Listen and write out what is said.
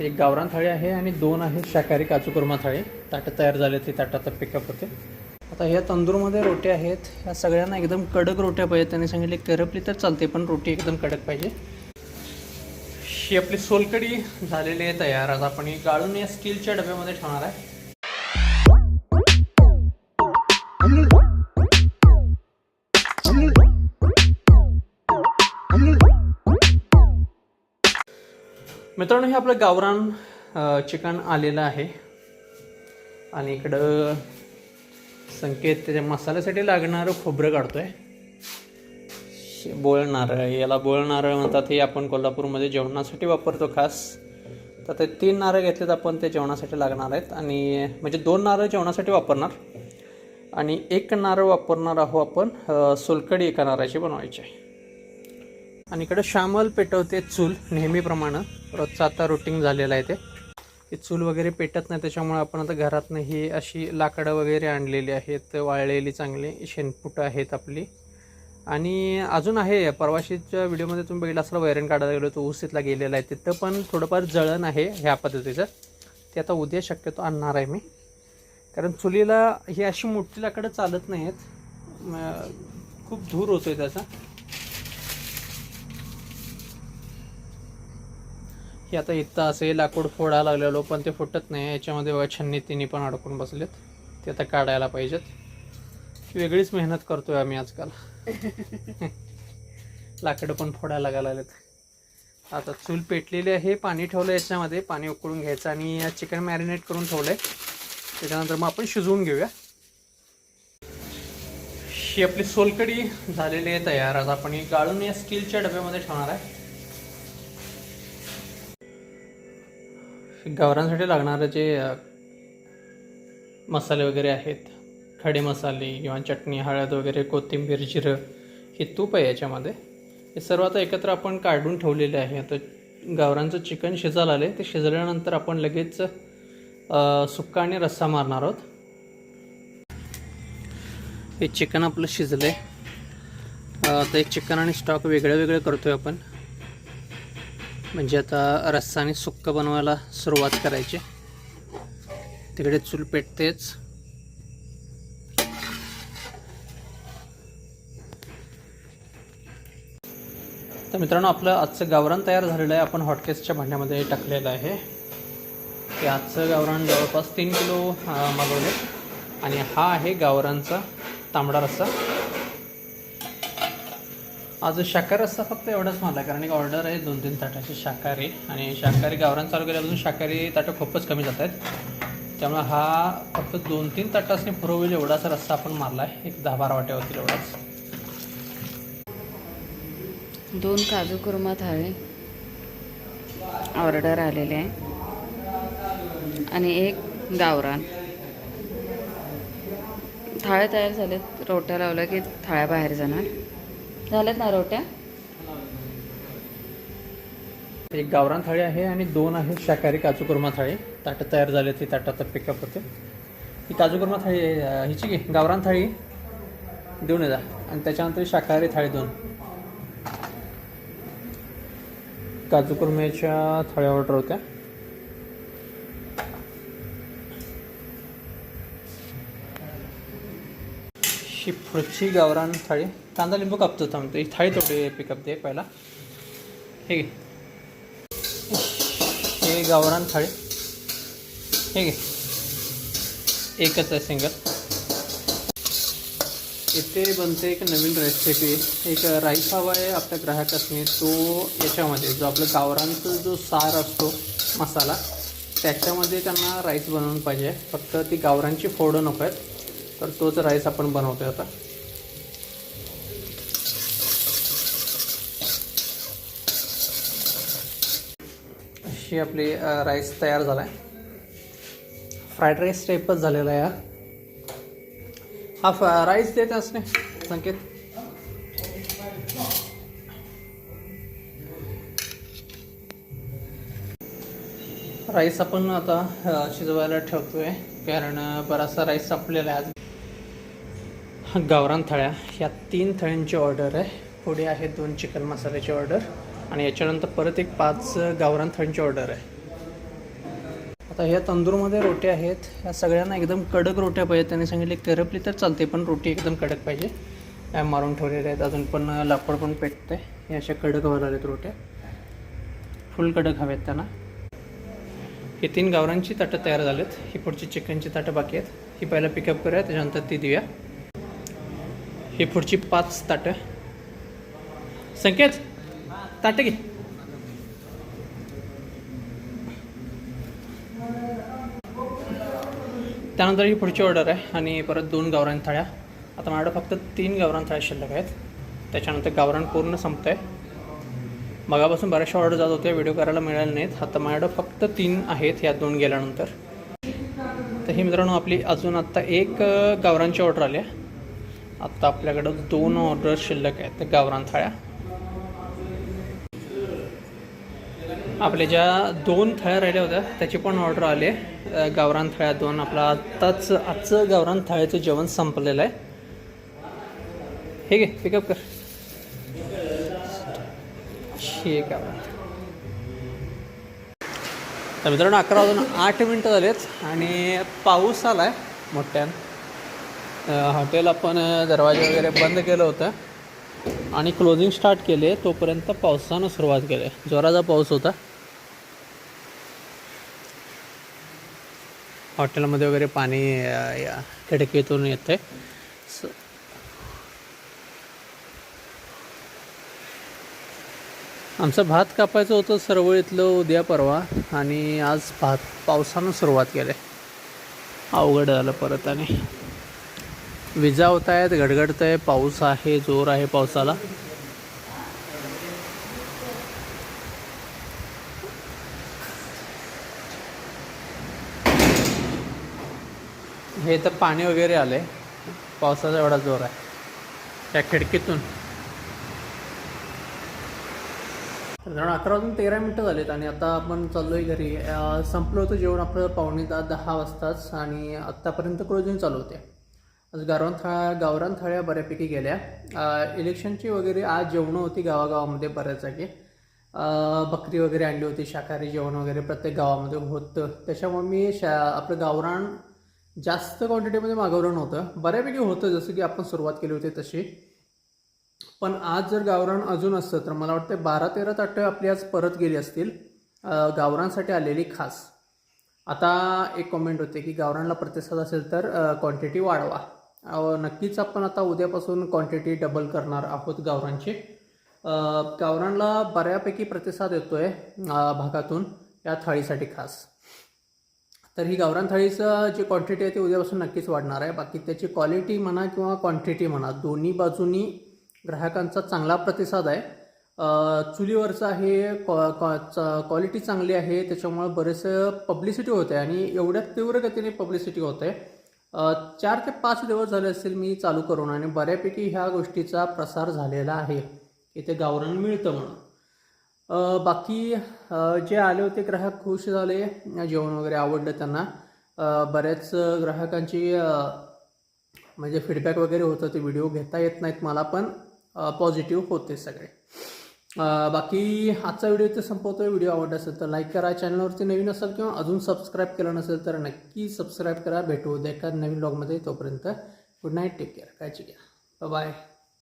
एक गावरान थाळी आहे आणि दोन आहे शाकाहारी काजू कुर्मा थाळी. ताटं तयार झाले ते ताटात पिकअप होते. आता ह्या तंदूरमध्ये रोट्या आहेत. ह्या सगळ्यांना एकदम कडक रोट्या पाहिजे त्यांनी सांगितले करपली तर चालते पण रोटी एकदम कडक पाहिजे. ही आपली सोलकडी झालेली आहे तयार. आता आपण ही गाळून या स्टीलच्या डब्यामध्ये ठेवणार आहे. मित्रांनो हे आपलं गावरान चिकन आलेलं आहे. आणि इकडं संकेत त्याच्या मसाल्यासाठी लागणारं खोबरं काढतो आहे बोळ नारळ याला बोळ नारळ म्हणतात हे आपण कोल्हापूरमध्ये जेवणासाठी वापरतो खास. तर ते तीन नारळ घेतलेत आपण ते जेवणासाठी लागणार आहेत. आणि म्हणजे दोन नारळ जेवणासाठी वापरणार. आणि एक नारळ वापरणार आहोत आपण सोलकडी एका नारळाची बनवायची आहे. आणि इकडं श्यामल पेटवते चूल नेहमीप्रमाणे. रोजचं आता रुटीन झालेलं आहे ते. चूल वगैरे पेटत नाही त्याच्यामुळे आपण आता घरातनं ही अशी लाकडं वगैरे आणलेली आहेत वाळलेली चांगली शेणपुटं आहेत आपली. आणि अजून आहे परवाशीच्या व्हिडिओमध्ये तुम्ही बघितलं असलं वैरण काढायला गेलो तो ऊस इथला गेलेला आहे तिथं पण थोडंफार जळण आहे ह्या पद्धतीचं. ते आता उद्या शक्यतो आणणार आहे मी. कारण चुलीला ही अशी मोठी लाकडं चालत नाही आहेत खूप धूर होतो आहे त्याचा. हे आता इथं असे लाकूड फोडायला लागलेलो पण ते फुटत नाही. याच्यामध्ये बघा छन्नी तिन्ही पण अडकून बसलेत. ते आता काढायला पाहिजेत. वेगळीच मेहनत करतोय आम्ही आजकाल. लाकडं पण फोडायला लागायला लागलेत. आता चूल पेटलेली आहे पाणी ठेवलं याच्यामध्ये. पाणी उकळून घ्यायचं आणि चिकन मॅरिनेट करून ठेवलंय. त्याच्यानंतर मग आपण शिजवून घेऊया. ही आपली सोलकडी झालेली आहे तयार. आता आपण ही गाळून या स्टीलच्या डब्यामध्ये ठेवणार आहे. गावरांसाठी लागणारं जे मसाले वगैरे आहेत खडे मसाले किंवा चटणी हळद वगैरे कोथिंबीर जिरं हे तूप आहे याच्यामध्ये. हे सर्व आता एकत्र आपण काढून ठेवलेले आहे. आता गावरांचं चिकन शिजायला आले ते शिजल्यानंतर आपण लगेच सुक्का आणि रस्सा मारणार आहोत. हे चिकन आपलं शिजलं आहे आता एक चिकन आणि स्टॉक वेगळं वेगळं आहे आपण. म्हणजे आता रस्साने सुक्क बनवायला सुरुवात करायची. तिकडे चूल पेटतेच. तर मित्रांनो आपलं आजचं गावरान तयार झालेलं आहे. आपण हॉटकेसच्या भांड्यामध्ये टाकलेलं आहे. ते आजचं गावरान जवळपास तीन किलो मागवले. आणि हा आहे गावरानचा तांबडा रस्सा. आज शाकाहारी असता फक्त एवढाच मला कारण एक ऑर्डर आहे दोन तीन ताटाची शाकाहारी. आणि शाकाहारी गावरान चालू केल्यापासून शाकाहारी ताटं खूपच कमी जात आहेत. त्यामुळे हा फक्त दोन तीन ताटासने पुरवलेला एवढाच रस्सा आपण मारला आहे. एक दहा बारा वाट्या होतील एवढाच. दोन काजू कुर्मा थाळी ऑर्डर आलेले आहे. आणि एक गावरान. थाळे तयार झालेत. रोट्या लावल्या की थाळ्या बाहेर जाणार. झाल्यात ना रोट्या? एक गावरान थाळी आहे आणि दोन आहे शाकाहारी काजूकुर्मा थाळी. ताटं तयार झाले ती ताटं आता पिकअप होते. ही काजूकुर्मा थाळी हिची घे गावरान थाळी. देऊन जा आणि त्याच्यानंतर शाकाहारी थाळी दोन. काजूकुर्म्याच्या थाळ्या ऑर्डर होत्या ही पुढची गावरान थाळी. कांदा लिंबू कापतो थांबतो ही थाळी थोडी पिकअप दे पहिला. हे घे. हे गावरान थाळी. हे घे. एकच आहे सिंगल इथे बनते एक नवीन रेसिपी एक राईस हवा आहे आपल्या ग्राहकासनी. तो याच्यामध्ये जो आपलं गावरांचा जो सार असतो मसाला त्याच्यामध्ये त्यांना राईस बनवून पाहिजे. फक्त ती गावरांची फोडं नको आहेत तर तोच राईस आपण बनवतोय आता. अशी आपली राईस तयार झाला आहे फ्राईड राईस टाईपच झालेला आहे हा. हा फ राईस देत असणे संकेत? राईस आपण आता शिजवायला ठेवतोय. कारण बराचसा राईस संपलेला आहे आज. गावरान थाळ्या. ह्या तीन थाळ्यांची ऑर्डर आहे. पुढे आहे दोन चिकन मसाल्याची ऑर्डर आणि याच्यानंतर परत एक पाच गावरान थळ्यांची ऑर्डर आहे. आता ह्या तंदूरमध्ये रोट्या आहेत. ह्या सगळ्यांना एकदम कडक रोट्या पाहिजेत. त्यांनी सांगितले करपली तर चालते पण रोटी एकदम कडक पाहिजे. काय मारून ठेवलेल्या आहेत. अजून पण लाकूड पण पेटते हे अशा कडक व्हायला आहेत रोट्या. फुल कडक हव्यात त्यांना. हे तीन गावरांची ताटं तयार झालेत. ही पुढची चिकनची ताटं बाकी आहेत. ही पहिला पिकअप करूया. त्याच्यानंतर ती देऊया. ही पुढची पाच ताटं. संकेत ताटं घे. त्यानंतर ही पुढची ऑर्डर आहे आणि परत दोन गावरान थाळ्या. आता माझ्याकडे फक्त तीन गावरान थाळ्या शिल्लक आहेत. त्याच्यानंतर गावरान पूर्ण संपतं आहे मगापासून बऱ्याचशा ऑर्डर जात होत्या व्हिडिओ करायला मिळाले नाहीत. आता माझ्याकडं फक्त तीन आहेत ह्या दोन गेल्यानंतर. तर ही मित्रांनो आपली अजून आत्ता एक गावरांची ऑर्डर आली आहे. आत्ता आपल्याकडं दोन ऑर्डर शिल्लक आहेत त्या गावरान थाळ्या. आपल्या ज्या दोन थाळ्या राहिल्या होत्या त्याची पण ऑर्डर आली आहे. गावरान थाळ्या दोन. आपला आत्ताच आजचं गावरान थाळ्याचं जेवण संपलेलं आहे. हे घे पिकअप कर. ठीक आहे तर मित्रांनो अकरा वाजून आठ मिनटं झालेत आणि पाऊस आला आहे मोठ्यानं. हॉटेल आपण दरवाजे वगैरे बंद केलं होतं आणि क्लोजिंग स्टार्ट केले तोपर्यंत पावसानं सुरुवात केली. जोराचा पाऊस होता. हॉटेलमध्ये वगैरे पाणी या खिडकीतून येतं आहे आमचं भात कापायचं होतं सरवळीतलं उद्या परवा आणि आज भात पावसानं सुरुवात केली अवघड झालं परत आणि. विजा होत आहेत गडगडत आहे पाऊस आहे जोर आहे पावसाला. हे तर पाणी वगैरे आले पावसाचा एवढा जोर आहे. त्या खिडकीतून. जण अकरा वाजून तेरा मिनटं झालेत आणि आता आपण चाललो आहे घरी. संपलो संपलं होतं जेवण आपलं पावणे दहा दहा वाजताच आणि आत्तापर्यंत क्लोजिंग चालू होते. आज गावरान थाळ्या गावरान थळ्या बऱ्यापैकी गेल्या. इलेक्शनची वगैरे आज जेवणं होती गावागावामध्ये बऱ्याच जागी बकरी वगैरे आणली होती शाकाहारी जेवण वगैरे प्रत्येक गावामध्ये होतं. त्याच्यामुळे मी शा आपलं गावरान जास्त क्वांटिटीमध्ये मागवलं नव्हतं. बऱ्यापैकी होतं जसं की आपण सुरुवात केली होती तशी. पण आज जर गावरान अजून असतं तर मला वाटतं बारा तेरा ताटं आपली आज परत गेली असतील. गावरांसाठी आलेली खास. आता एक कमेंट होते की गावरानला प्रतिसाद असेल तर क्वांटिटी वाढवा. नक्कीच आपण आता उद्यापासून क्वांटिटी डबल करणार आहोत गावरांची गावरांला बऱ्यापैकी प्रतिसाद येतो आहे भागातून या थाळीसाठी खास. तर ही गावरान थाळीचं जी क्वांटिटी आहे ती उद्यापासून नक्कीच वाढणार आहे. बाकी त्याची क्वालिटी म्हणा किंवा क्वांटिटी म्हणा दोन्ही बाजूनी ग्राहकांचा चांगला प्रतिसाद आहे. चुलीवरचं आहे क्वालिटी चांगली आहे त्याच्यामुळे बरेचसं पब्लिसिटी होते आणि एवढ्या तीव्र गतीने पब्लिसिटी होते आहे. चार ते पाच दिवस झाले असतील मी चालू करून आणि बऱ्यापैकी ह्या गोष्टीचा प्रसार झालेला आहे. इथे गावरान मिळतं म्हणून. बाकी जे आले होते ग्राहक खुश झाले जेवण वगैरे आवडलं त्यांना. बऱ्याच ग्राहकांची म्हणजे फीडबॅक वगैरे होतं ते व्हिडिओ घेता येत नाहीत मला पण. पॉझिटिव्ह होते सगळे. बाकी आजचा व्हिडिओ इथे संपवतोय. व्हिडिओ आवडला असेल तर लाईक करा. चॅनलवरती नवीन असेल किंवा अजून सबस्क्राईब केलं नसेल तर नक्की सबस्क्राईब करा. भेटू द्या एका नवीन ब्लॉगमध्ये तोपर्यंत गुड नाईट टेक केअर काळजी घ्या. बाय